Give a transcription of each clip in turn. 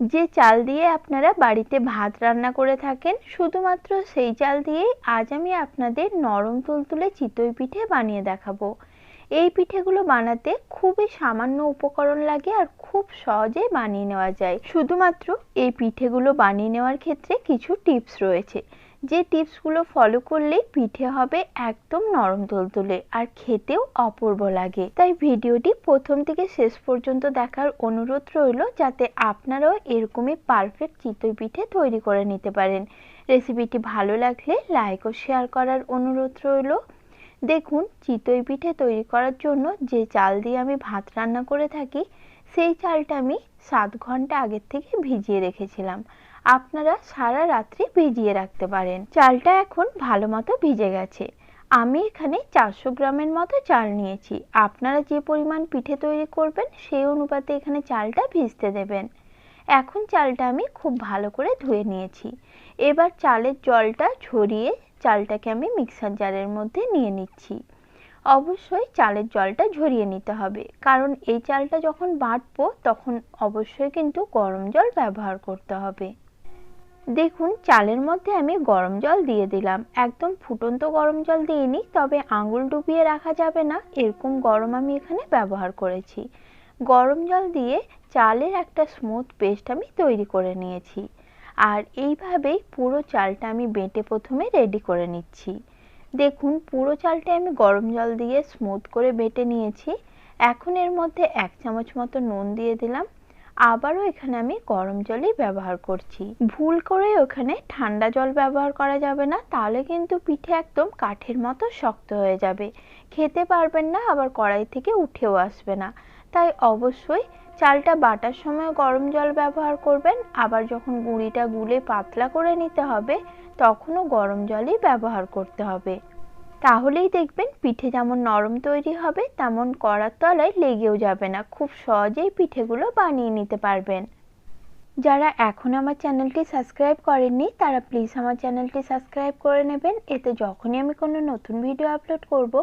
যে চাল দিয়ে আপনারা বাড়িতে ভাত রান্না করে থাকেন, শুধুমাত্র সেই চাল দিয়েই আজ আমি আপনাদের নরম তুলতুলে চিতই পিঠে বানিয়ে দেখাবো। এই পিঠেগুলো বানাতে খুবই সামান্য উপকরণ লাগে আর খুব সহজে বানিয়ে নেওয়া যায়। শুধুমাত্র এই পিঠেগুলো বানিয়ে নেওয়ার ক্ষেত্রে কিছু টিপস রয়েছে। যে টিপসগুলো ফলো করলেই পিঠে হবে একদম নরম তুলতুলে আর খেতেও অপূর্ব লাগে। তাই ভিডিওটি প্রথম থেকে শেষ পর্যন্ত দেখার অনুরোধ রইল যাতে আপনারাও এরকমই পারফেক্ট চিতই পিঠে তৈরি করে নিতে পারেন। রেসিপিটি ভালো লাগলে লাইক ও শেয়ার করার অনুরোধ রইল। দেখুন, চিতই পিঠে তৈরি করার জন্য যে চাল দিয়ে আমি ভাত রান্না করে থাকি, সেই চালটা আমি সাত ঘণ্টা আগের থেকে ভিজিয়ে রেখেছিলাম। আপনারা সারা রাত্রি ভিজিয়ে রাখতে পারেন। চালটা এখন ভালো মতো ভিজে গেছে। আমি এখানে চারশো গ্রামের মতো চাল নিয়েছি। আপনারা যে পরিমাণ পিঠে তৈরি করবেন, সেই অনুপাতে এখানে চালটা ভিজতে দেবেন। এখন চালটা আমি খুব ভালো করে ধুয়ে নিয়েছি। এবার চালের জলটা ঝরিয়ে চালটাকে আমি মিক্সার জারের মধ্যে নিয়ে নিচ্ছি। অবশ্যই চালের জলটা ঝরিয়ে নিতে হবে, কারণ এই চালটা যখন বাটবো, তখন অবশ্যই কিন্তু গরম জল ব্যবহার করতে হবে। দেখুন, চালের মধ্যে আমি গরম জল দিয়ে দিলাম। একদম ফুটন্ত গরম জল দিইনি, তবে আঙুল ডুবিয়ে রাখা যাবে না, এরকম গরম আমি এখানে ব্যবহার করেছি। গরম জল দিয়ে চালের একটা স্মুথ পেস্ট আমি তৈরি করে নিয়েছি। আর এইভাবেই পুরো চালটা আমি বেটে প্রথমে রেডি করে নিচ্ছি। দেখুন, পুরো চালটা আমি গরম জল দিয়ে স্মুথ করে বেটে নিয়েছি। এখন এর মধ্যে এক চামচ মতো নুন দিয়ে দিলাম। আবারও এখানে আমি গরম জলই ব্যবহার করছি। ভুল করে ওখানে ঠান্ডা জল ব্যবহার করা যাবে না, তাহলে কিন্তু পিঠে একদম কাঠের মতো শক্ত হয়ে যাবে। খেতে পারবেন না, আবার কড়াই থেকে উঠেও আসবে না। তাই অবশ্যই চালটা বাটার সময় গরম জল ব্যবহার করবেন, আবার যখন গুঁড়িটা গুলে পাতলা করে নিতে হবে, তখনও গরম জলই ব্যবহার করতে হবে। তাহলেই দেখবেন পিঠে যেমন নরম তৈরি হবে, তেমন কড়ার তলায় লেগেও যাবে না। খুব সহজেই পিঠেগুলো বানিয়ে নিতে পারবেন। যারা এখন আমার চ্যানেলটি সাবস্ক্রাইব করেননি, তারা প্লিজ আমার চ্যানেলটি সাবস্ক্রাইব করে নেবেন। এতে যখনই আমি কোনো নতুন ভিডিও আপলোড করব,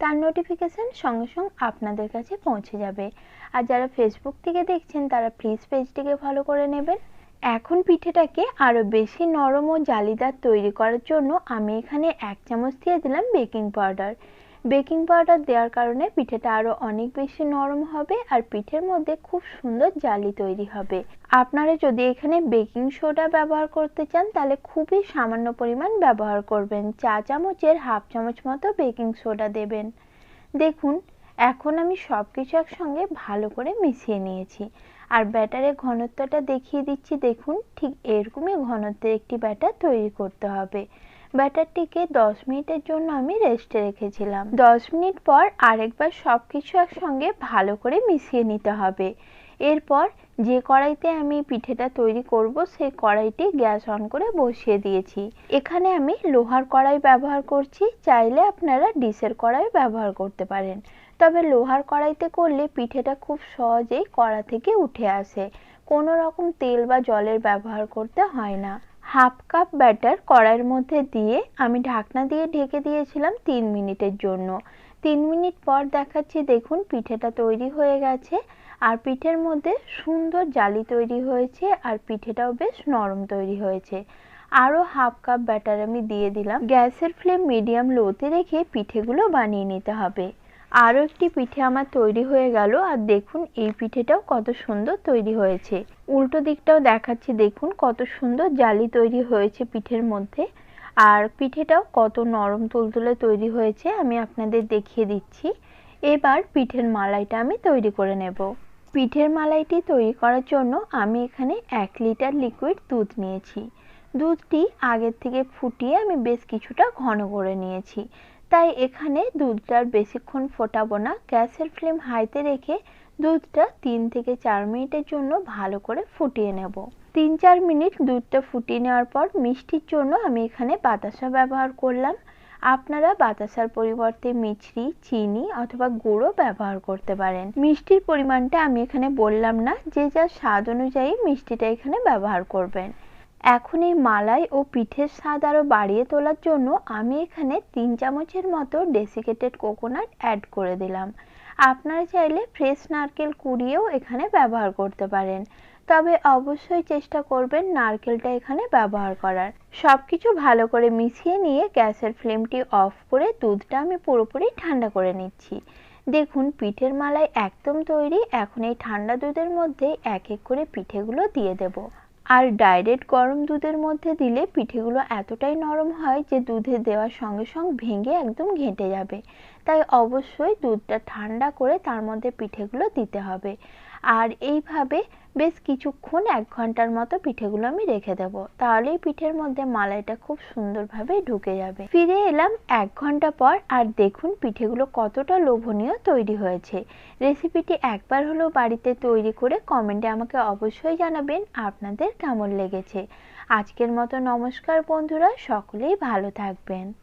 তার নোটিফিকেশান সঙ্গে সঙ্গে আপনাদের কাছে পৌঁছে যাবে। আর যারা ফেসবুক থেকে দেখছেন, তারা প্লিজ পেজটিকে ফলো করে নেবেন। এখন পিঠেটাকে আরও বেশি নরম ও জালিদার তৈরি করার জন্য আমি এখানে এক চামচ দিয়ে দিলাম বেকিং পাউডার। বেকিং পাউডার দেওয়ার কারণে পিঠেটা আরও অনেক বেশি নরম হবে আর পিঠের মধ্যে খুব সুন্দর জালি তৈরি হবে। আপনারা যদি এখানে বেকিং সোডা ব্যবহার করতে চান, তাহলে খুবই সামান্য পরিমাণ ব্যবহার করবেন। চা চামচের হাফ চামচ মতো বেকিং সোডা দেবেন। দেখুন এখন আমি সব কিছু একসঙ্গে ভালো করে মিশিয়ে নিয়েছি। আর ব্যাটারের ঘনত্বটা দেখিয়ে দিচ্ছি, দেখুন, ঠিক এরকমই ঘনত্বের একটি ব্যাটার তৈরি করতে হবে। ব্যাটারটিকে দশ মিনিটের জন্য আমি রেস্টে রেখেছিলাম। দশ মিনিট পর আরেকবার সব কিছু একসঙ্গে ভালো করে মিশিয়ে নিতে হবে। এরপর যে কড়াইতে আমি পিঠেটা তৈরি করব, সেই কড়াইটি গ্যাস অন করে বসিয়ে দিয়েছি। এখানে আমি লোহার কড়াই ব্যবহার করছি, চাইলে আপনারা ডিশের কড়াই ব্যবহার করতে পারেন। তবে লোহার কড়াইতে করলে পিঠেটা খুব সহজেই কড়া থেকে উঠে আসে। কোনো রকম তেল বা জলের ব্যবহার করতে হয় না। হাফ কাপ ব্যাটার কড়াইয়ের মধ্যে দিয়ে আমি ঢাকনা দিয়ে ঢেকে দিয়েছিলাম তিন মিনিটের জন্য। তিন মিনিট পর দেখাচ্ছি দেখুন পিঠেটা তৈরি হয়ে গেছে আর পিঠের মধ্যে সুন্দর জালি তৈরি হয়েছে আর পিঠেটাও বেশ নরম তৈরি হয়েছে। আরও হাফ কাপ ব্যাটার আমি দিয়ে দিলাম। গ্যাসের ফ্লেম মিডিয়াম লোতে রেখে পিঠেগুলো বানিয়ে নিতে হবে। আরও একটি পিঠে আমার তৈরি হয়ে গেল, আর দেখুন এই পিঠেটাও কত সুন্দর তৈরি হয়েছে। উল্টো দিকটাও দেখাচ্ছি, দেখুন কত সুন্দর জালি তৈরি হয়েছে পিঠের মধ্যে। আর পিঠেটাও কত নরম তুলতুলে তৈরি হয়েছে, আমি আপনাদের দেখিয়ে দিচ্ছি। এবার পিঠের মালাইটা আমি তৈরি করে নেব। পিঠের মালাইটি তৈরি করার জন্য আমি এখানে এক লিটার লিকুইড দুধ নিয়েছি। দুধটি আগের থেকে ফুটিয়ে আমি বেশ কিছুটা ঘন করে নিয়েছি। তাই এখানে দুধটা বেশিক্ষণ ফোটাবো না। গ্যাসের ফ্লেম হাইতে রেখে দুধটা তিন থেকে চার মিনিটের জন্য ভালো করে ফুটিয়ে নেব। তিন চার মিনিট দুধটা ফুটিয়ে নেওয়ার পর মিষ্টির জন্য আমি এখানে বাতাসা ব্যবহার করলাম। আপনারা বাতাসার পরিবর্তে মিছরি, চিনি অথবা গুঁড়ো ব্যবহার করতে পারেন। মিষ্টির পরিমাণটা আমি এখানে বললাম না, যে যার স্বাদ অনুযায়ী মিষ্টিটা এখানে ব্যবহার করবেন। এখন এই মালাই ও পিঠের স্বাদ আরও বাড়িয়ে তোলার জন্য আমি এখানে তিন চামচের মতো ডেসিকেটেড কোকোনাট অ্যাড করে দিলাম। আপনারা চাইলে ফ্রেশ নারকেল কুড়িয়েও এখানে ব্যবহার করতে পারেন। তবে অবশ্যই চেষ্টা করবেন নারকেলটা এখানে ব্যবহার করার। সব কিছু ভালো করে মিশিয়ে নিয়ে গ্যাসের ফ্লেমটি অফ করে দুধটা আমি পুরোপুরি ঠান্ডা করে নিচ্ছি। দেখুন, পিঠের মালাই একদম তৈরি। এখন এই ঠান্ডা দুধের মধ্যে এক এক করে পিঠেগুলো দিয়ে দেব। আর ডাইরেক্ট গরম দুধের মধ্যে দিলে পিঠেগুলো এতটাই নরম হয় যে দুধে দেওয়ার সঙ্গে সঙ্গে ভেঙে একদম ঘেঁটে যাবে। তাই অবশ্যই দুধটা ঠান্ডা করে তার মধ্যে পিঠেগুলো দিতে হবে। আর এইভাবে বেশ কিছুক্ষণ এক ঘণ্টার মতো পিঠেগুলো আমি রেখে দেবো। তাহলেই পিঠের মধ্যে মালাইটা খুব সুন্দরভাবে ঢুকে যাবে। ফিরে এলাম এক ঘণ্টা পর আর দেখুন পিঠেগুলো কতটা লোভনীয় তৈরি হয়েছে। রেসিপিটি একবার হলেও বাড়িতে তৈরি করে কমেন্টে আমাকে অবশ্যই জানাবেন আপনাদের কেমন লেগেছে। আজকের মতো নমস্কার বন্ধুরা, সকলেই ভালো থাকবেন।